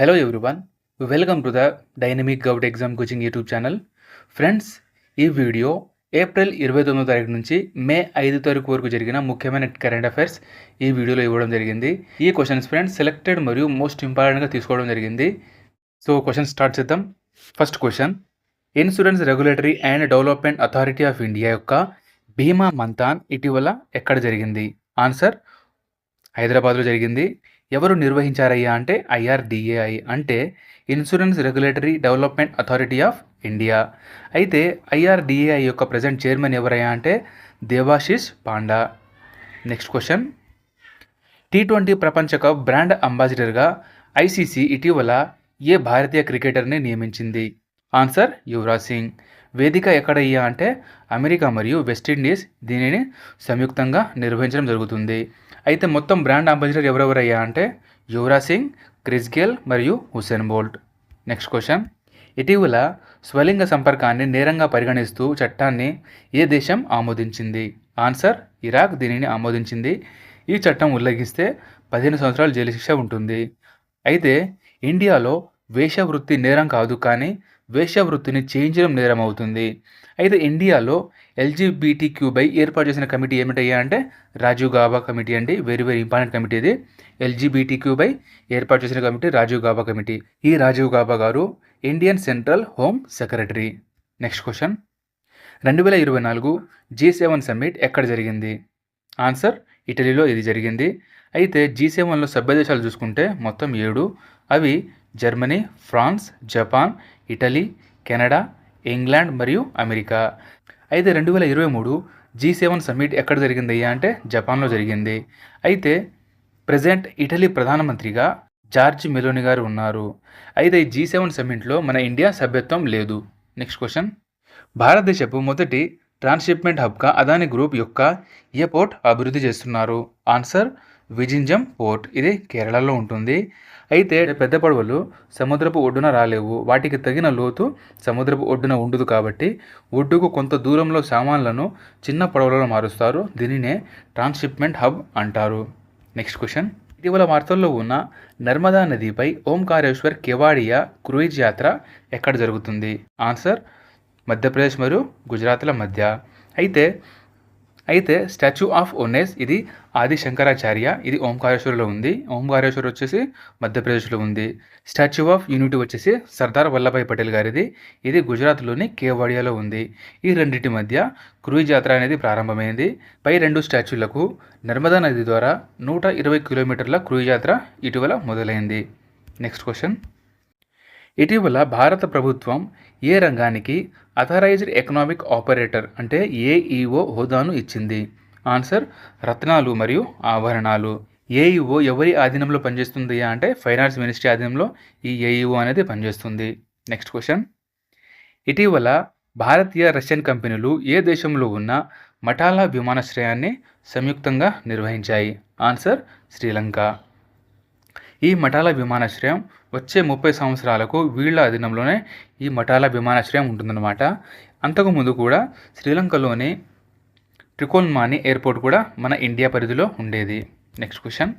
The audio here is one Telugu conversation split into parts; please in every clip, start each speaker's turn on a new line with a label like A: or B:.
A: hello everyone welcome to the dynamic govt exam coaching YouTube channel friends ఈ వీడియో ఏప్రిల్ ఇరవై తొమ్మిదో తారీఖు నుంచి మే ఐదు తారీఖు వరకు జరిగిన ముఖ్యమైన కరెంట్ అఫైర్స్ ఈ వీడియోలో ఇవ్వడం జరిగింది ఈ క్వశ్చన్స్ ఫ్రెండ్స్ సెలెక్టెడ్ మరియు మోస్ట్ ఇంపార్టెంట్గా తీసుకోవడం జరిగింది సో క్వశ్చన్ స్టార్ట్ చేద్దాం first question insurance regulatory and development authority of India యొక్క భీమా మంతాన్ ఇటీవల ఎక్కడ జరిగింది ఆన్సర్ హైదరాబాద్లో జరిగింది ఎవరు నిర్వహించారయ్యా అంటే ఐఆర్డిఏఐ అంటే insurance regulatory development authority of India అయితే ఐఆర్డిఏఐ యొక్క ప్రజెంట్ చైర్మన్ ఎవరయ్యా అంటే Debasish Panda next question T twenty ప్రపంచ కప్ బ్రాండ్ అంబాసిడర్గా ఐసీసీ ఇటీవల ఏ భారతీయ క్రికెటర్ని నియమించింది ఆన్సర్ యువరాజ్ సింగ్ వేదిక ఎక్కడయ్యా అంటే అమెరికా మరియు వెస్టిండీస్ దీనిని సంయుక్తంగా నిర్వహించడం జరుగుతుంది అయితే మొత్తం బ్రాండ్ అంబాసిడర్ ఎవరెవరయ్యా అంటే యువరాజ్ సింగ్ క్రిస్ గేల్ మరియు హుసేన్ బోల్ట్ నెక్స్ట్ క్వశ్చన్ ఇటీవల స్వలింగ సంపర్కాన్ని నేరంగా పరిగణిస్తూ చట్టాన్ని ఏ దేశం ఆమోదించింది ఆన్సర్ ఇరాక్ దీనిని ఆమోదించింది ఈ చట్టం ఉల్లంఘిస్తే పదిహేను సంవత్సరాలు జైలు శిక్ష ఉంటుంది అయితే ఇండియాలో వేషవృత్తి నేరం కాదు కానీ వేశ్యావృత్తిని చేయించడం నేరమవుతుంది అయితే ఇండియాలో ఎల్జీబీటీ క్యూబై ఏర్పాటు చేసిన కమిటీ ఏమిటయ్యా అంటే రాజీవ్ గాబా కమిటీ అండి వెరీ వెరీ ఇంపార్టెంట్ కమిటీ ఇది ఎల్జీబీటీ క్యూబై ఏర్పాటు చేసిన కమిటీ రాజీవ్ గాబా కమిటీ ఈ రాజీవ్ గాబా గారు Indian central home secretary next question రెండు వేల ఇరవై నాలుగు జీ సెవెన్ సమ్మిట్ ఎక్కడ జరిగింది ఆన్సర్ ఇటలీలో ఇది జరిగింది అయితే జీ సెవెన్లో సభ్య దేశాలు చూసుకుంటే మొత్తం ఏడు అవి Germany France Japan Italy Canada England మరియు అమెరికా అయితే రెండు వేల ఇరవై మూడు జీ సెవెన్ సమ్మిట్ ఎక్కడ జరిగింది అంటే జపాన్లో జరిగింది అయితే ప్రజెంట్ ఇటలీ ప్రధానమంత్రిగా జార్జ్ మెలోని గారు ఉన్నారు అయితే జీ సెవెన్ సమ్మిట్లో మన ఇండియా సభ్యత్వం లేదు నెక్స్ట్ క్వశ్చన్ భారతదేశపు మొదటి ట్రాన్స్షిప్మెంట్ హబ్గా అదాని గ్రూప్ యొక్క ఏ పోర్ట్ అభివృద్ధి చేస్తున్నారు ఆన్సర్ విజింజం పోర్ట్ ఇది కేరళలో ఉంటుంది అయితే పెద్ద పడవలు సముద్రపు ఒడ్డున రాలేవు వాటికి తగిన లోతు సముద్రపు ఒడ్డున ఉండదు కాబట్టి ఒడ్డుకు కొంత దూరంలో సామాన్లను చిన్న పడవలలో మారుస్తారు దీనినే ట్రాన్స్షిప్మెంట్ హబ్ అంటారు నెక్స్ట్ క్వశ్చన్ ఇటీవల వార్తల్లో ఉన్న నర్మదా నదిపై ఓంకారేశ్వర్ కెవాడియా క్రూయిజ్ యాత్ర ఎక్కడ జరుగుతుంది ఆన్సర్ మధ్యప్రదేశ్ మరియు గుజరాత్ల మధ్య అయితే అయితే స్టాచ్యూ ఆఫ్ ఓనెస్ ఇది ఆది శంకరాచార్య ఇది ఓంకారేశ్వరులో ఉంది ఓంకారేశ్వర్ వచ్చేసి మధ్యప్రదేశ్లో ఉంది స్టాచ్యూ ఆఫ్ యూనిటీ వచ్చేసి సర్దార్ వల్లభాయ్ పటేల్ గారిది ఇది గుజరాత్లోని కేవాడియాలో ఉంది ఈ రెండింటి మధ్య క్రూయి జాతర అనేది ప్రారంభమైంది పై రెండు స్టాచ్యూలకు నర్మదా నది ద్వారా నూట ఇరవై కిలోమీటర్ల క్రూయి జాతర ఇటీవల మొదలైంది నెక్స్ట్ క్వశ్చన్ ఇటీవల భారత ప్రభుత్వం ఏ రంగానికి అథరైజ్డ్ ఎకనామిక్ ఆపరేటర్ అంటే ఏఈఓ e హోదాను ఇచ్చింది ఆన్సర్ రత్నాలు మరియు ఆభరణాలు ఏఈఓ e ఎవరి ఆధీనంలో పనిచేస్తుంది అంటే ఫైనాన్స్ మినిస్ట్రీ ఆధీనంలో ఈ ఏఈఓ e అనేది పనిచేస్తుంది నెక్స్ట్ క్వశ్చన్ ఇటీవల భారతీయ రష్యన్ కంపెనీలు ఏ దేశంలో ఉన్న మఠాలా విమానాశ్రయాన్ని సంయుక్తంగా నిర్వహించాయి ఆన్సర్ శ్రీలంక ఈ మఠాల విమానాశ్రయం వచ్చే ముప్పై సంవత్సరాలకు వీళ్ళ అధీనంలోనే ఈ మఠాల విమానాశ్రయం ఉంటుందన్నమాట అంతకుముందు కూడా శ్రీలంకలోని ట్రికోన్మాని ఎయిర్పోర్ట్ కూడా మన ఇండియా పరిధిలో ఉండేది నెక్స్ట్ క్వశ్చన్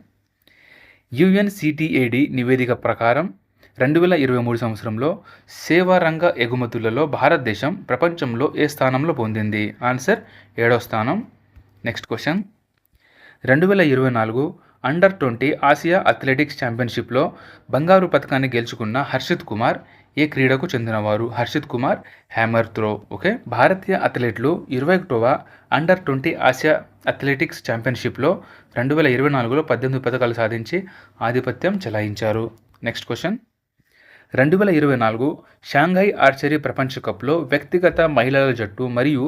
A: యుఎన్సిటిఏడి నివేదిక ప్రకారం రెండు వేల ఇరవై మూడు సంవత్సరంలో సేవారంగ ఎగుమతులలో భారతదేశం ప్రపంచంలో ఏ స్థానంలో పొందింది ఆన్సర్ ఏడో స్థానం నెక్స్ట్ క్వశ్చన్ రెండు వేల ఇరవై నాలుగు అండర్ ట్వంటీ ఆసియా అథ్లెటిక్స్ ఛాంపియన్షిప్లో బంగారు పథకాన్ని గెలుచుకున్న హర్షిత్ కుమార్ ఏ క్రీడకు చెందినవారు Harshit Kumar hammer throw okay భారతీయ అథ్లెట్లు ఇరవై ఒకటవ అండర్ ట్వంటీ ఆసియా అథ్లెటిక్స్ ఛాంపియన్షిప్లో రెండు వేల ఇరవై నాలుగులో పద్దెనిమిది పథకాలు సాధించి ఆధిపత్యం చెలాయించారు నెక్స్ట్ క్వశ్చన్ రెండు వేల ఇరవై నాలుగు షాంఘై ఆర్చరీ ప్రపంచ కప్లో వ్యక్తిగత మహిళల జట్టు మరియు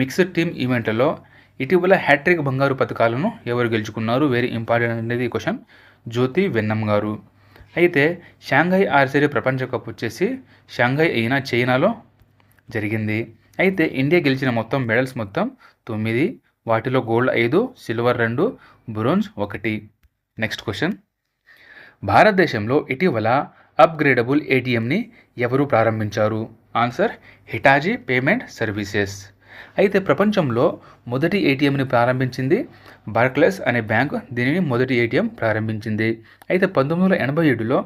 A: మిక్స్డ్ టీమ్ ఈవెంట్లలో ఇటీవల హ్యాట్రిక్ బంగారు పథకాలను ఎవరు గెలుచుకున్నారు వెరీ ఇంపార్టెంట్ అనేది క్వశ్చన్ జ్యోతి వెన్నం గారు అయితే షాంఘై ఆర్చరీ ప్రపంచ కప్ వచ్చేసి షాంఘై అయినా చైనాలో జరిగింది అయితే ఇండియా గెలిచిన మొత్తం మెడల్స్ మొత్తం తొమ్మిది వాటిలో గోల్డ్ ఐదు సిల్వర్ రెండు బ్రోంజ్ ఒకటి నెక్స్ట్ క్వశ్చన్ భారతదేశంలో ఇటీవల అప్గ్రేడబుల్ ఏటీఎంని ఎవరు ప్రారంభించారు ఆన్సర్ హిటాజీ పేమెంట్ సర్వీసెస్ అయితే ప్రపంచంలో మొదటి ఏటీఎంని ప్రారంభించింది బార్క్లెస్ అనే బ్యాంకు దీనిని మొదటి ఏటీఎం ప్రారంభించింది అయితే పంతొమ్మిది వందల ఎనభై ఏడులో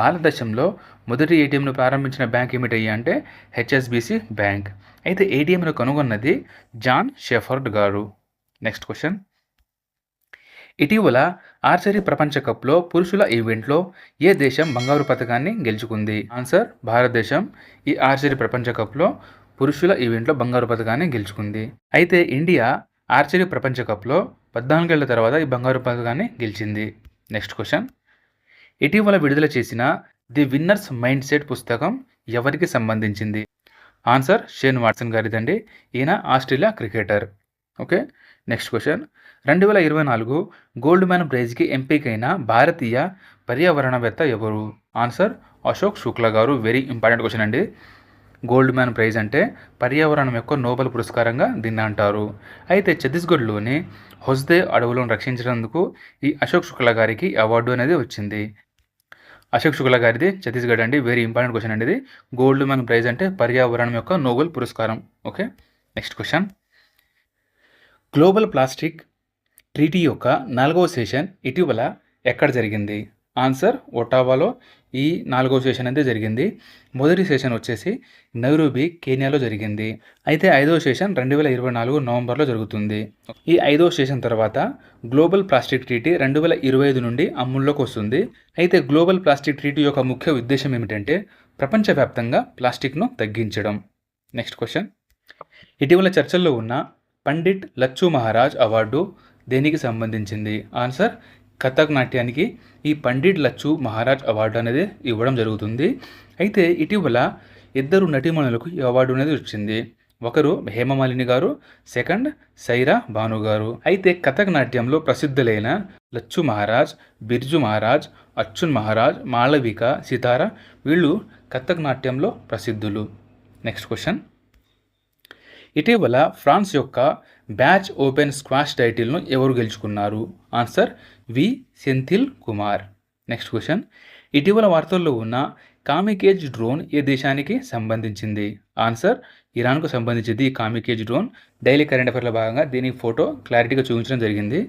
A: భారతదేశంలో మొదటి ఏటీఎంను ప్రారంభించిన బ్యాంక్ ఏమిటయ్యా అంటే హెచ్ఎస్బిసి బ్యాంక్ అయితే ఏటీఎంను కనుగొన్నది జాన్ షెఫర్డ్ గారు నెక్స్ట్ క్వశ్చన్ ఇటీవల ఆర్చరీ ప్రపంచ కప్లో పురుషుల ఈవెంట్లో ఏ దేశం బంగారు పథకాన్ని గెలుచుకుంది ఆన్సర్ భారతదేశం ఈ ఆర్చరీ ప్రపంచ కప్లో పురుషుల ఈవెంట్లో బంగారు పథకాన్ని గెలుచుకుంది అయితే ఇండియా ఆర్చరీ ప్రపంచ కప్లో పద్నాలుగేళ్ల తర్వాత ఈ బంగారు పథకాన్ని గెలిచింది నెక్స్ట్ క్వశ్చన్ ఇటీవల విడుదల చేసిన ది విన్నర్స్ మైండ్ సెట్ పుస్తకం ఎవరికి సంబంధించింది ఆన్సర్ షేన్ వాట్సన్ గారిదండి ఈయన Australia cricketer okay next question రెండు వేల ఇరవై నాలుగు గోల్డ్ మ్యాన్ ప్రైజ్కి ఎంపికైన భారతీయ పర్యావరణవేత్త ఎవరు ఆన్సర్ అశోక్ శుక్లా గారు వెరీ ఇంపార్టెంట్ క్వశ్చన్ అండి గోల్డ్ మ్యాన్ ప్రైజ్ అంటే పర్యావరణం యొక్క నోబెల్ పురస్కారంగా దీన్ని అంటారు అయితే ఛత్తీస్గఢ్లోని హొస్దే అడవులను రక్షించినందుకు ఈ అశోక్ శుక్లా గారికి అవార్డు అనేది వచ్చింది అశోక్ శుక్లా గారిది ఛత్తీస్గఢ్ అండి వెరీ ఇంపార్టెంట్ క్వశ్చన్ అండి ఇది గోల్డ్ మ్యాన్ ప్రైజ్ అంటే పర్యావరణం యొక్క నోబెల్ పురస్కారం okay next question global plastic treaty యొక్క నాలుగవ సెషన్ ఇటీవల ఎక్కడ జరిగింది ఆన్సర్ ఒటావాలో ఈ నాలుగో సెషన్ అయితే జరిగింది మొదటి సెషన్ వచ్చేసి నెహ్రూబీ కేనియాలో జరిగింది అయితే ఐదో సెషన్ రెండు వేల ఇరవై నాలుగు నవంబర్లో జరుగుతుంది ఈ ఐదో సెషన్ తర్వాత గ్లోబల్ ప్లాస్టిక్ ట్రీటీ రెండు వేల ఇరవై ఐదు నుండి అమ్ముల్లోకి వస్తుంది అయితే గ్లోబల్ ప్లాస్టిక్ ట్రీటీ యొక్క ముఖ్య ఉద్దేశం ఏమిటంటే ప్రపంచవ్యాప్తంగా ప్లాస్టిక్ను తగ్గించడం నెక్స్ట్ క్వశ్చన్ ఇటీవల చర్చల్లో ఉన్న పండిట్ లచ్చు మహారాజ్ అవార్డు దేనికి సంబంధించింది ఆన్సర్ కథక్ నాట్యానికి ఈ పండిట్ లచ్చు మహారాజ్ అవార్డు అనేది ఇవ్వడం జరుగుతుంది అయితే ఇటీవల ఇద్దరు నటీమణులకు ఈ అవార్డు అనేది వచ్చింది ఒకరు హేమమాలిని గారు సెకండ్ సైరా భాను గారు అయితే కథక్ నాట్యంలో ప్రసిద్ధులైన లచ్చు మహారాజ్ బిర్జు మహారాజ్ అచ్చున్ మహారాజ్ మాళవిక సితార వీళ్ళు కథక్ నాట్యంలో ప్రసిద్ధులు నెక్స్ట్ క్వశ్చన్ ఇటీవల ఫ్రాన్స్ యొక్క బ్యాచ్ ఓపెన్ స్క్వాష్ టైటిల్ను ఎవరు గెలుచుకున్నారు answer V Senthil Kumar next question ఇటీవల వార్తల్లో ఉన్న కామికేజ్ డ్రోన్ ఏ దేశానికి సంబంధించింది ఆన్సర్ ఇరాన్కు సంబంధించింది ఈ కామికేజ్ డ్రోన్ డైలీ కరెంట్ అఫైర్లో భాగంగా దీని ఫోటో క్లారిటీగా చూపించడం జరిగింది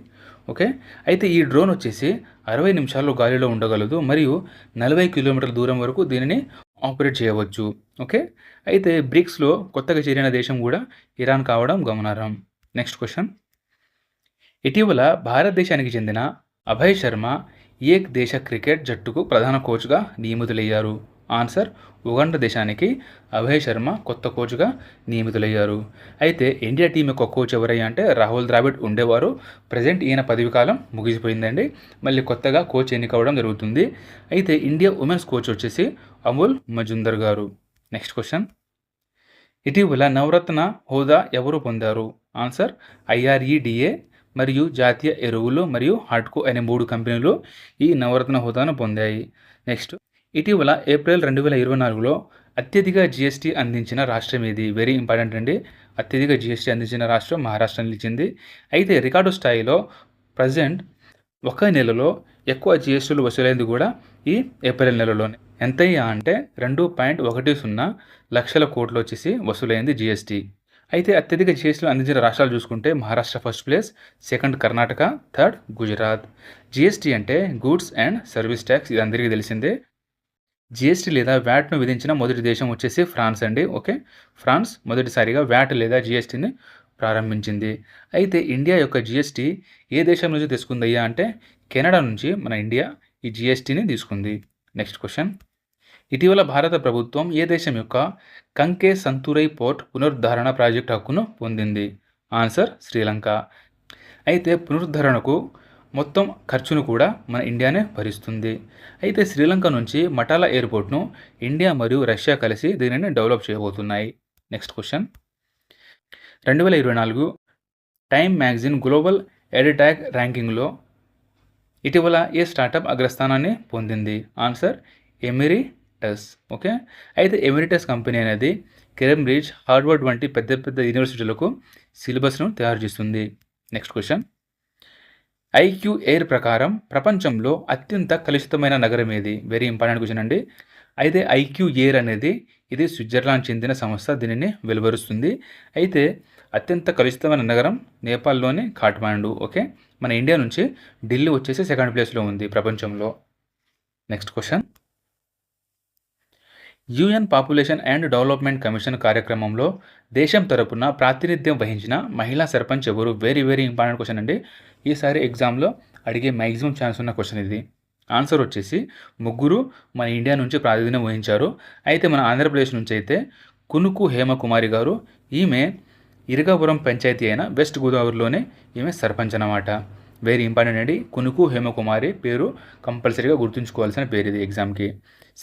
A: ఓకే అయితే ఈ డ్రోన్ వచ్చేసి అరవై నిమిషాల్లో గాలిలో ఉండగలదు మరియు నలభై కిలోమీటర్ల దూరం వరకు దీనిని ఆపరేట్ చేయవచ్చు ఓకే అయితే బ్రిక్స్లో కొత్తగా చేరిన దేశం కూడా ఇరాన్ కావడం గమనార్హం నెక్స్ట్ క్వశ్చన్ ఇటీవల భారతదేశానికి చెందిన అభయ్ శర్మ ఏక్ దేశ క్రికెట్ జట్టుకు ప్రధాన కోచ్గా నియమితులయ్యారు ఆన్సర్ ఉగండ దేశానికి అభయ్ శర్మ కొత్త కోచ్గా నియమితులయ్యారు అయితే ఇండియా టీం యొక్క కోచ్ ఎవరయ్యా అంటే రాహుల్ ద్రావిడ్ ఉండేవారు ప్రజెంట్ ఈయన పదవి కాలం ముగిసిపోయిందండి మళ్ళీ కొత్తగా కోచ్ ఎన్నికవడం జరుగుతుంది అయితే ఇండియా ఉమెన్స్ కోచ్ వచ్చేసి అమూల్ మజుందర్ గారు నెక్స్ట్ క్వశ్చన్ ఇటీవల నవరత్న హోదా ఎవరు పొందారు ఆన్సర్ ఐఆర్ఈడిఏ మరియు జాతీయ ఎరువులు మరియు హాట్కో అనే మూడు కంపెనీలు ఈ నవరత్న హోదాను పొందాయి నెక్స్ట్ ఇటీవల ఏప్రిల్ రెండు వేల ఇరవై నాలుగులో అత్యధిక జిఎస్టీ అందించిన రాష్ట్రం ఇది వెరీ ఇంపార్టెంట్ అండి అత్యధిక జిఎస్టీ అందించిన రాష్ట్రం మహారాష్ట్ర నిలిచింది అయితే రికార్డు స్థాయిలో ప్రజెంట్ ఒక నెలలో ఎక్కువ జిఎస్టీలు వసూలైంది కూడా ఈ ఏప్రిల్ నెలలోనే ఎంతయ్యా అంటే రెండు పాయింట్ ఒకటి సున్నా లక్షల కోట్లు వచ్చేసి వసూలైంది జిఎస్టీ అయితే అత్యధిక జిఎస్టీలు అందించిన రాష్ట్రాలు చూసుకుంటే Maharashtra first place second Karnataka third Gujarat GST అంటే గూడ్స్ అండ్ సర్వీస్ ట్యాక్స్ ఇది అందరికీ తెలిసిందే జిఎస్టీ లేదా వ్యాట్ను విధించిన మొదటి దేశం వచ్చేసి ఫ్రాన్స్ అండి ఓకే ఫ్రాన్స్ మొదటిసారిగా వ్యాట్ లేదా జిఎస్టీని ప్రారంభించింది అయితే ఇండియా యొక్క జిఎస్టీ ఏ దేశం నుంచి తీసుకుందయ్యా అంటే కెనడా నుంచి మన ఇండియా ఈ జిఎస్టీని తీసుకుంది నెక్స్ట్ క్వశ్చన్ ఇటీవల భారత ప్రభుత్వం ఏ దేశం యొక్క కంకే సంతురై పోర్ట్ పునరుద్ధరణ ప్రాజెక్ట్ హక్కును పొందింది ఆన్సర్ శ్రీలంక అయితే పునరుద్ధరణకు మొత్తం ఖర్చును కూడా మన ఇండియానే భరిస్తుంది అయితే శ్రీలంక నుంచి మటాల ఎయిర్పోర్ట్ను ఇండియా మరియు రష్యా కలిసి దీనిని డెవలప్ చేయబోతున్నాయి నెక్స్ట్ క్వశ్చన్ రెండు వేల ఇరవై నాలుగు టైమ్ మ్యాగజైన్ గ్లోబల్ ఎడిటాక్ ర్యాంకింగ్లో ఇటీవల ఏ స్టార్టప్ అగ్రస్థానాన్ని పొందింది ఆన్సర్ ఎమిరి ఎస్ ఓకే అయితే ఎమిరిటస్ కంపెనీ అనేది కెరంబ్రిడ్జ్ హార్వర్డ్ వంటి పెద్ద పెద్ద యూనివర్సిటీలకు సిలబస్ను తయారు చేస్తుంది నెక్స్ట్ క్వశ్చన్ ఐక్యూ ఎయిర్ ప్రకారం ప్రపంచంలో అత్యంత కలుషితమైన నగరం ఏది వెరీ ఇంపార్టెంట్ క్వశ్చన్ అండి అయితే ఐక్యూ ఎయిర్ అనేది ఇది స్విట్జర్లాండ్ చెందిన సంస్థ దీనిని వెలువరుస్తుంది అయితే అత్యంత కలుషితమైన నగరం నేపాల్లోని ఖాట్మాండు ఓకే మన ఇండియా నుంచి ఢిల్లీ వచ్చేసి సెకండ్ ప్లేస్లో ఉంది ప్రపంచంలో next question UN population and development commission కార్యక్రమంలో దేశం తరపున ప్రాతినిధ్యం వహించిన మహిళా సర్పంచ్ ఎవరు వెరీ వెరీ ఇంపార్టెంట్ క్వశ్చన్ అండి ఈసారి ఎగ్జామ్లో అడిగే మ్యాక్సిమం ఛాన్స్ ఉన్న క్వశ్చన్ ఇది ఆన్సర్ వచ్చేసి ముగ్గురు మన ఇండియా నుంచి ప్రాతినిధ్యం వహించారు అయితే మన ఆంధ్రప్రదేశ్ నుంచి అయితే కునుకు హేమకుమారి గారు ఈమె ఇరగాపురం పంచాయతీ అయిన వెస్ట్ గోదావరిలోనే ఈమె సర్పంచ్ అన్నమాట వెరీ ఇంపార్టెంట్ అండి కునుకు హేమకుమారి పేరు కంపల్సరీగా గుర్తుంచుకోవాల్సిన పేరు ఇది ఎగ్జామ్కి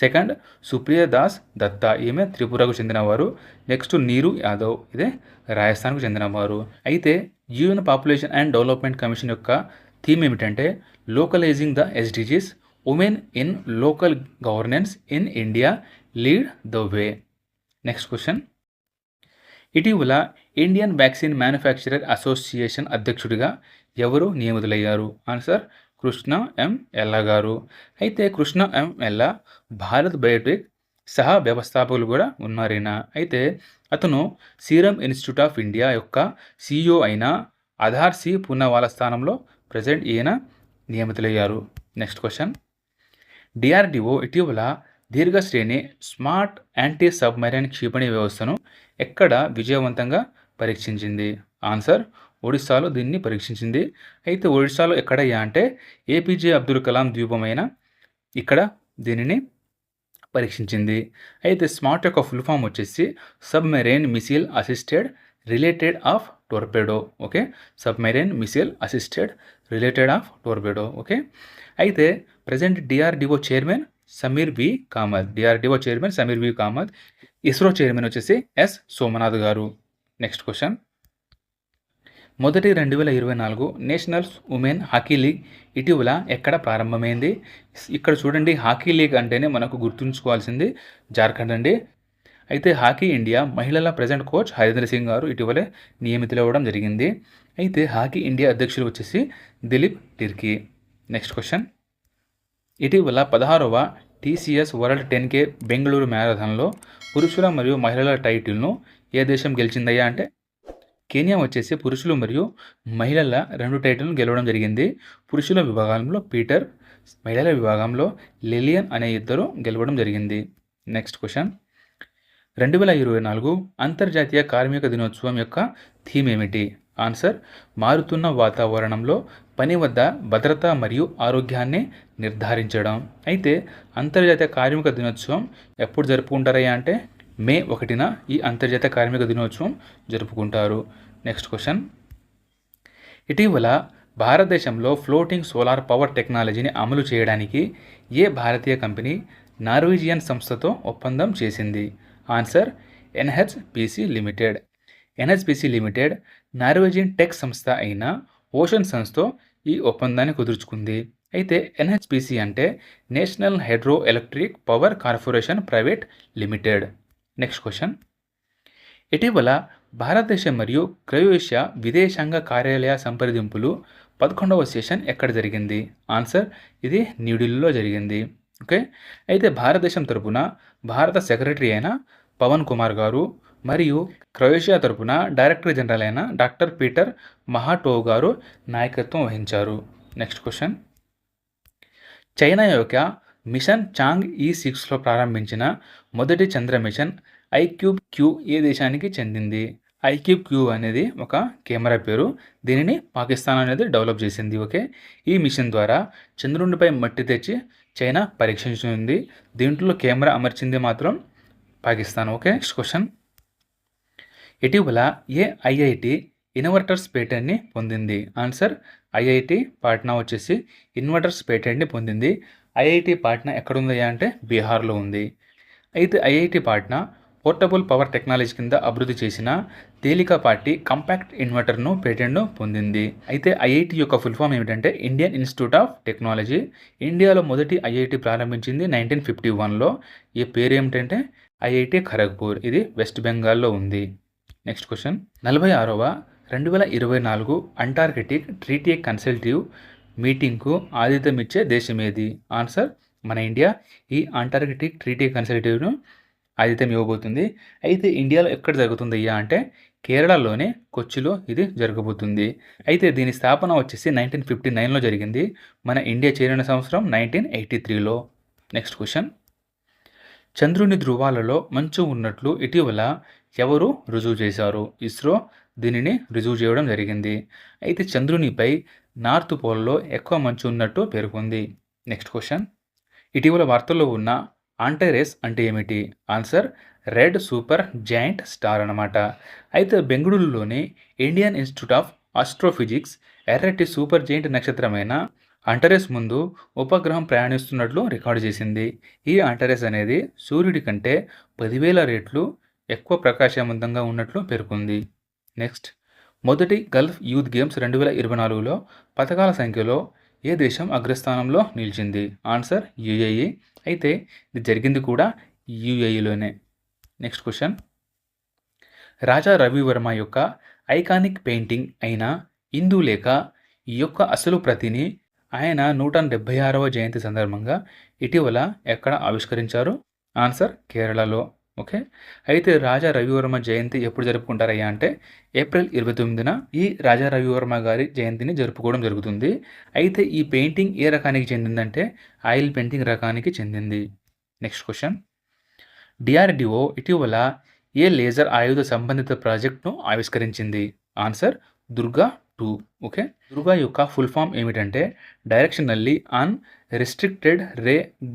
A: సెకండ్ సుప్రియ దాస్ దత్తా ఈమె త్రిపురకు చెందినవారు నెక్స్ట్ నీరు యాదవ్ ఇదే రాజస్థాన్కు చెందినవారు అయితే UN population and development commission యొక్క థీమ్ ఏమిటంటే localizing the SDGs women in local governance in India lead the way next question ఇటీవల ఇండియన్ వ్యాక్సిన్ మ్యానుఫ్యాక్చరర్ అసోసియేషన్ అధ్యక్షుడిగా ఎవరు నియమితులయ్యారు ఆన్సర్ కృష్ణ ఎం ఎల్లా గారు అయితే కృష్ణ ఎం ఎల్లా భారత్ బయోటెక్ సహా వ్యవస్థాపకులు కూడా ఉన్నారైనా అయితే అతను సీరం ఇన్స్టిట్యూట్ ఆఫ్ ఇండియా యొక్క సీఈఓ అయిన ఆధార్ సి పూనావాల స్థానంలో ప్రజెంట్ ఈయన నియమితులయ్యారు నెక్స్ట్ క్వశ్చన్ డిఆర్డిఓ ఇటీవల దీర్ఘశ్రేణి స్మార్ట్ యాంటీ సబ్మెరైన్ క్షిపణి వ్యవస్థను ఎక్కడ విజయవంతంగా పరీక్షించింది ఆన్సర్ ఒడిస్సాలో దీన్ని పరీక్షించింది అయితే ఒడిస్సాలో ఎక్కడయ్యా అంటే ఏపీజే అబ్దుల్ కలాం ద్వీపమైన ఇక్కడ దీనిని పరీక్షించింది అయితే స్మార్ట్ యొక్క ఫుల్ ఫామ్ వచ్చేసి submarine missile assisted related of torpedo okay submarine missile assisted related of torpedo okay అయితే present DRDO chairman Sameer B Kamat DRDO chairman Sameer B Kamat ISRO chairman వచ్చేసి ఎస్ సోమనాథ్ గారు నెక్స్ట్ క్వశ్చన్ మొదటి రెండు వేల ఇరవై నాలుగు నేషనల్స్ ఉమెన్ హాకీ లీగ్ ఇటీవల ఎక్కడ ప్రారంభమైంది ఇక్కడ చూడండి హాకీ లీగ్ అంటేనే మనకు గుర్తుంచుకోవాల్సింది జార్ఖండ్ అండి అయితే హాకీ ఇండియా మహిళల ప్రజెంట్ కోచ్ హరేంద్ర సింగ్ గారు ఇటీవలే నియమితులవ్వడం జరిగింది అయితే హాకీ ఇండియా అధ్యక్షులు వచ్చేసి దిలీప్ టిర్కీ నెక్స్ట్ క్వశ్చన్ ఇటీవల పదహారవ TCS world ten K Bengaluru మ్యారథాన్లో పురుషుల మరియు మహిళల టైటిల్ను ఏ దేశం గెలిచిందయ్యా అంటే కేన్యా వచ్చేసి పురుషులు మరియు మహిళల రెండు టైటిల్ను గెలవడం జరిగింది పురుషుల విభాగంలో పీటర్ మహిళల విభాగంలో లిలియన్ అనే ఇద్దరు గెలవడం జరిగింది నెక్స్ట్ క్వశ్చన్ రెండు వేల ఇరవై నాలుగు అంతర్జాతీయ కార్మిక దినోత్సవం యొక్క థీమ్ ఏమిటి ఆన్సర్ మారుతున్న వాతావరణంలో పని వద్ద భద్రత మరియు ఆరోగ్యాన్ని నిర్ధారించడం అయితే అంతర్జాతీయ కార్మిక దినోత్సవం ఎప్పుడు జరుపుకుంటారయ్యా అంటే మే ఒకటిన ఈ అంతర్జాతీయ కార్మిక దినోత్సవం జరుపుకుంటారు నెక్స్ట్ క్వశ్చన్ ఇటీవల భారతదేశంలో ఫ్లోటింగ్ సోలార్ పవర్ టెక్నాలజీని అమలు చేయడానికి ఏ భారతీయ కంపెనీ నార్వేజియన్ సంస్థతో ఒప్పందం చేసింది answer NHPC limited NHPC limited Norwegian tech సంస్థ అయిన ఓషన్ సన్స్తో ఈ ఒప్పందాన్ని కుదుర్చుకుంది అయితే ఎన్హెచ్పిసి అంటే national hydro electric power corporation private limited next question ఇటీవల భారతదేశం మరియు క్రయోషియా విదేశాంగ కార్యాలయ సంప్రదింపులు పదకొండవ సెషన్ ఎక్కడ జరిగింది ఆన్సర్ ఇది న్యూఢిల్లీలో జరిగింది ఓకే అయితే భారతదేశం తరపున భారత సెక్రటరీ అయిన పవన్ కుమార్ గారు మరియు క్రొయేషియా తరపున డైరెక్టర్ జనరల్ అయిన డాక్టర్ పీటర్ మహాటో గారు నాయకత్వం వహించారు నెక్స్ట్ క్వశ్చన్ చైనా యొక్క మిషన్ చాంగ్ ఈ సిక్స్లో ప్రారంభించిన మొదటి చంద్ర మిషన్ ఐక్యూబ్ క్యూ ఏ దేశానికి చెందింది ఐక్యూబ్ క్యూ అనేది ఒక కెమెరా పేరు దీనిని పాకిస్తాన్ అనేది డెవలప్ చేసింది ఓకే ఈ మిషన్ ద్వారా చంద్రునిపై మట్టి తెచ్చి చైనా పరీక్షించింది దీంట్లో కెమెరా అమర్చింది మాత్రం పాకిస్తాన్ ఓకే నెక్స్ట్ క్వశ్చన్ ఇటీవల ఏ ఐఐటి ఇన్వర్టర్స్ పేటెంట్ని పొందింది ఆన్సర్ ఐఐటి పాట్నా వచ్చేసి ఇన్వర్టర్స్ పేటెంట్ని పొందింది ఐఐటి పాట్నా ఎక్కడుందయ్యా అంటే బీహార్లో ఉంది అయితే IIT Patna portable power technology కింద అభివృద్ధి చేసిన తేలికపాటి కంపాక్ట్ ఇన్వర్టర్ను పేటెంట్ను పొందింది అయితే ఐఐటి యొక్క ఫుల్ ఫామ్ ఏమిటంటే ఇండియన్ ఇన్స్టిట్యూట్ ఆఫ్ టెక్నాలజీ ఇండియాలో మొదటి ఐఐటి ప్రారంభించింది నైన్టీన్ ఫిఫ్టీ వన్లో ఈ పేరు ఏమిటంటే ఐఐటి ఖరగ్పూర్ ఇది వెస్ట్ బెంగాల్లో ఉంది నెక్స్ట్ క్వశ్చన్ నలభై ఆరవ రెండు వేల ఇరవై నాలుగు అంటార్కిటిక్ ట్రీటీ కన్సల్టివ్ మీటింగ్కు ఆతిథ్యం ఇచ్చే దేశం ఏది ఆన్సర్ మన ఇండియా ఈ అంటార్కిటిక్ ట్రీటీ కన్సల్టేటివ్ను ఆతిథ్యం ఇవ్వబోతుంది అయితే ఇండియాలో ఎక్కడ జరుగుతుంది అయ్యా అంటే కేరళలోనే కొచ్చిలో ఇది జరగబోతుంది అయితే దీని స్థాపన వచ్చేసి నైన్టీన్ ఫిఫ్టీ నైన్లో జరిగింది మన ఇండియా చేరిన సంవత్సరం నైన్టీన్ ఎయిటీ త్రీలో నెక్స్ట్ క్వశ్చన్ చంద్రుని ధ్రువాలలో మంచు ఉన్నట్లు ఇటీవల ఎవరు రుజువు చేశారు ఇస్రో దీనిని రుజువు చేయడం జరిగింది అయితే చంద్రునిపై నార్త్ పోల్లో ఎక్కువ మంచు ఉన్నట్టు పేర్కొంది నెక్స్ట్ క్వశ్చన్ ఇటీవల వార్తల్లో ఉన్న ఆంటైరేస్ అంటే ఏమిటి answer red super giant star అనమాట అయితే బెంగళూరులోని ఇండియన్ ఇన్స్టిట్యూట్ ఆఫ్ ఆస్ట్రోఫిజిక్స్ ఎర్రటి సూపర్ జాయింట్ నక్షత్రమైన అంటరేస్ ముందు ఉపగ్రహం ప్రయాణిస్తున్నట్లు రికార్డు చేసింది ఈ అంటరేస్ అనేది సూర్యుడి కంటే పదివేల రేట్లు ఎక్కువ ప్రకాశవంతంగా ఉన్నట్లు పేర్కొంది నెక్స్ట్ మొదటి గల్ఫ్ యూత్ గేమ్స్ రెండు వేల ఇరవై నాలుగులో పథకాల సంఖ్యలో ఏ దేశం అగ్రస్థానంలో నిలిచింది ఆన్సర్ యుఏఈ అయితే ఇది జరిగింది కూడా యుఏఈలోనే నెక్స్ట్ క్వశ్చన్ రాజా రవివర్మ యొక్క ఐకానిక్ పెయింటింగ్ అయిన హిందూ లేక ఈ యొక్క అసలు ప్రతిని ఆయన నూట డెబ్భై ఆరవ జయంతి సందర్భంగా ఇటీవల ఎక్కడ ఆవిష్కరించారు ఆన్సర్ కేరళలో ఓకే అయితే రాజా రవివర్మ జయంతి ఎప్పుడు జరుపుకుంటారయ్యా అంటే ఏప్రిల్ ఇరవై తొమ్మిదిన ఈ రాజా రవివర్మ గారి జయంతిని జరుపుకోవడం జరుగుతుంది అయితే ఈ పెయింటింగ్ ఏ రకానికి చెందిందంటే ఆయిల్ పెయింటింగ్ రకానికి చెందింది నెక్స్ట్ క్వశ్చన్ డిఆర్డిఓ ఇటీవల ఏ లేజర్ ఆయుధ సంబంధిత ప్రాజెక్ట్ను ఆవిష్కరించింది answer Durga two okay Durga యొక్క ఫుల్ ఫామ్ ఏమిటంటే directionally unrestricted ray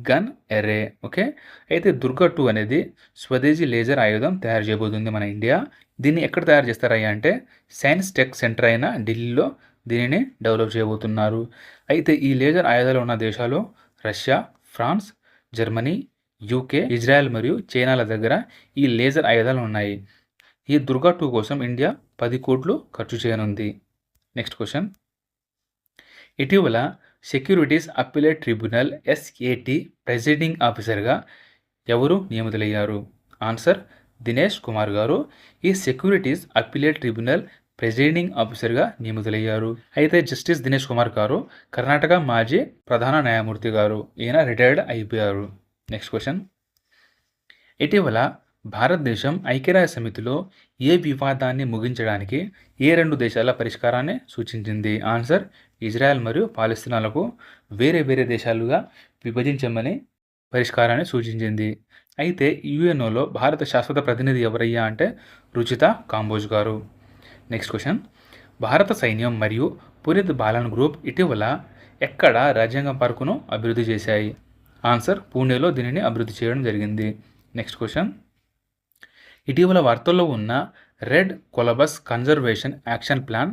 A: gun array okay అయితే దుర్గా టూ అనేది స్వదేశీ లేజర్ ఆయుధం తయారు చేయబోతుంది మన ఇండియా దీన్ని ఎక్కడ తయారు చేస్తారయ్యా అంటే సైన్స్ టెక్ సెంటర్ అయిన ఢిల్లీలో దీనిని డెవలప్ చేయబోతున్నారు అయితే ఈ లేజర్ ఆయుధాలు ఉన్న దేశాలు Russia France Germany UK Israel మరియు చైనాల దగ్గర ఈ లేజర్ ఆయుధాలు ఉన్నాయి ఈ దుర్గా టూ కోసం ఇండియా పది కోట్లు ఖర్చు చేయనుంది నెక్స్ట్ క్వశ్చన్ ఇటీవల securities appellate tribunal SAT presiding ఆఫీసర్గా ఎవరు నియమితులయ్యారు ఆన్సర్ దినేష్ కుమార్ గారు ఈ సెక్యూరిటీస్ అప్పీలేట్ ట్రిబ్యునల్ ప్రెసిడింగ్ ఆఫీసర్గా నియమితులయ్యారు అయితే జస్టిస్ దినేష్ కుమార్ గారు కర్ణాటక మాజీ ప్రధాన న్యాయమూర్తి గారు ఈయన రిటైర్డ్ అయిపోయారు నెక్స్ట్ క్వశ్చన్ ఇటీవల భారతదేశం ఐక్యరాజ్య సమితిలో ఏ వివాదాన్ని ముగించడానికి ఏ రెండు దేశాల పరిష్కారాన్ని సూచించింది ఆన్సర్ ఇజ్రాయెల్ మరియు పాలస్తీనాలకు వేరే వేరే దేశాలుగా విభజించమని పరిష్కారాన్ని సూచించింది అయితే యుఎన్ఓలో భారత శాశ్వత ప్రతినిధి ఎవరయ్యా అంటే రుచిత కాంబోజ్ గారు నెక్స్ట్ క్వశ్చన్ భారత సైన్యం మరియు పునీత్ బాలన్ గ్రూప్ ఇటీవల ఎక్కడ రాజ్యాంగ పార్కును అభివృద్ధి చేశాయి ఆన్సర్ పూణేలో దీనిని అభివృద్ధి చేయడం జరిగింది నెక్స్ట్ క్వశ్చన్ ఇటీవల వార్తల్లో ఉన్న red colobus conservation action plan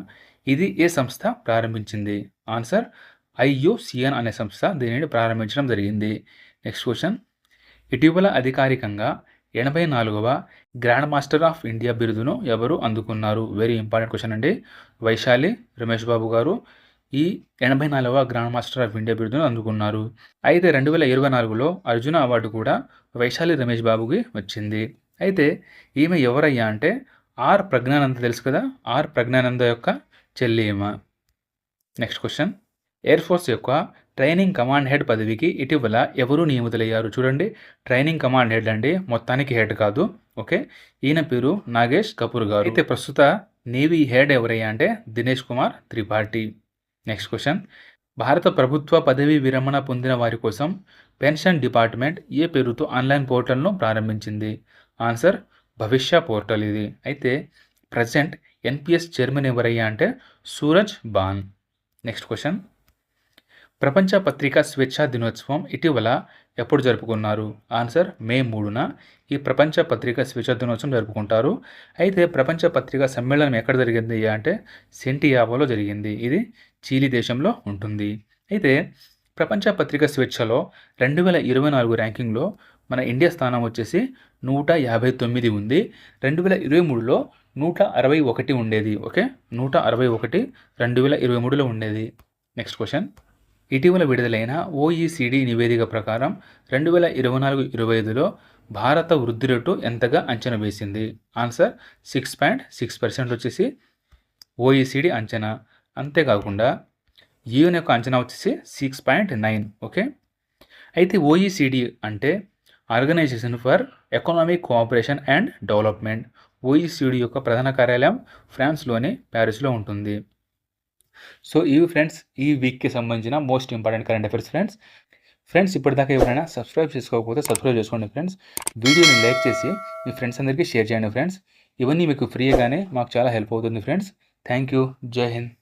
A: ఇది ఏ సంస్థ ప్రారంభించింది ఆన్సర్ ఐయుసిఎన్ అనే సంస్థ దీనిని ప్రారంభించడం జరిగింది నెక్స్ట్ క్వశ్చన్ ఇటీవల అధికారికంగా ఎనభై నాలుగవ గ్రాండ్ మాస్టర్ ఆఫ్ ఇండియా బిరుదును ఎవరు అందుకున్నారు వెరీ ఇంపార్టెంట్ క్వశ్చన్ అండి వైశాలి రమేష్ బాబు గారు ఈ ఎనభై నాలుగవ గ్రాండ్ మాస్టర్ ఆఫ్ ఇండియా బిరుదును అందుకున్నారు అయితే రెండు వేల ఇరవై నాలుగులో అర్జున అవార్డు కూడా వైశాలి రమేష్ బాబుకి వచ్చింది అయితే ఈమె ఎవరయ్యా అంటే ఆర్ ప్రజ్ఞానంద తెలుసు కదా ఆర్ ప్రజ్ఞానంద యొక్క చెల్లి ఈమె నెక్స్ట్ క్వశ్చన్ ఎయిర్ ఫోర్స్ యొక్క ట్రైనింగ్ కమాండ్ హెడ్ పదవికి ఇటీవల ఎవరు నియమితులయ్యారు చూడండి ట్రైనింగ్ కమాండ్ హెడ్ అండి మొత్తానికి హెడ్ కాదు ఓకే ఈయన పేరు నాగేష్ కపూర్ గారు అయితే ప్రస్తుత నేవీ హెడ్ ఎవరయ్యా అంటే దినేష్ కుమార్ త్రిపాఠి నెక్స్ట్ క్వశ్చన్ భారత ప్రభుత్వ పదవి విరమణ పొందిన వారి కోసం పెన్షన్ డిపార్ట్మెంట్ ఏ పేరుతో ఆన్లైన్ పోర్టల్ను ప్రారంభించింది ఆన్సర్ భవిష్య పోర్టల్ ఇది అయితే ప్రజెంట్ ఎన్పిఎస్ చైర్మన్ ఎవరయ్యా అంటే సూరజ్ బాన్ నెక్స్ట్ క్వశ్చన్ ప్రపంచ పత్రికా స్వేచ్ఛా దినోత్సవం ఇటీవల ఎప్పుడు జరుపుకున్నారు ఆన్సర్ మే మూడున ఈ ప్రపంచ పత్రికా స్వేచ్ఛా దినోత్సవం జరుపుకుంటారు అయితే ప్రపంచ పత్రికా సమ్మేళనం ఎక్కడ జరిగింది అంటే సెంటియావోలో జరిగింది ఇది చీలీ దేశంలో ఉంటుంది అయితే ప్రపంచ పత్రికా స్వేచ్ఛలో రెండు వేల ఇరవై నాలుగు ర్యాంకింగ్లో మన ఇండియా స్థానం వచ్చేసి నూట యాభై తొమ్మిది ఉంది రెండు వేల ఇరవై మూడులో నూట అరవై ఒకటి ఉండేది ఓకే నూట అరవై ఒకటి రెండు వేల ఇరవై మూడులో ఉండేది నెక్స్ట్ క్వశ్చన్ ఇటీవల విడుదలైన ఓఈసిడి నివేదిక ప్రకారం రెండు వేల ఇరవై నాలుగు ఇరవై ఐదులో భారత వృద్ధి రేటు ఎంతగా అంచనా వేసింది answer six point six percent వచ్చేసి ఓఈసీడీ అంచనా అంతేకాకుండా యూఎన్ యొక్క అంచనా వచ్చేసి సిక్స్ పాయింట్ నైన్ ఓకే అయితే ఓఈసీడీ అంటే organisation for economic cooperation and development OECD యొక్క ప్రధాన కార్యాలయం ఫ్రాన్స్లోని ప్యారిస్లో ఉంటుంది సో ఇవి ఫ్రెండ్స్ ఈ వీక్కి సంబంధించిన most important current affairs friends friends ఇప్పటిదాకా ఎవరైనా సబ్స్క్రైబ్ చేసుకోకపోతే సబ్స్క్రైబ్ చేసుకోండి ఫ్రెండ్స్ వీడియోని లైక్ చేసి మీ ఫ్రెండ్స్ అందరికీ షేర్ చేయండి ఫ్రెండ్స్ ఇవన్నీ మీకు ఫ్రీగానే మాకు చాలా హెల్ప్ అవుతుంది ఫ్రెండ్స్ థ్యాంక్ యూ జై హింద్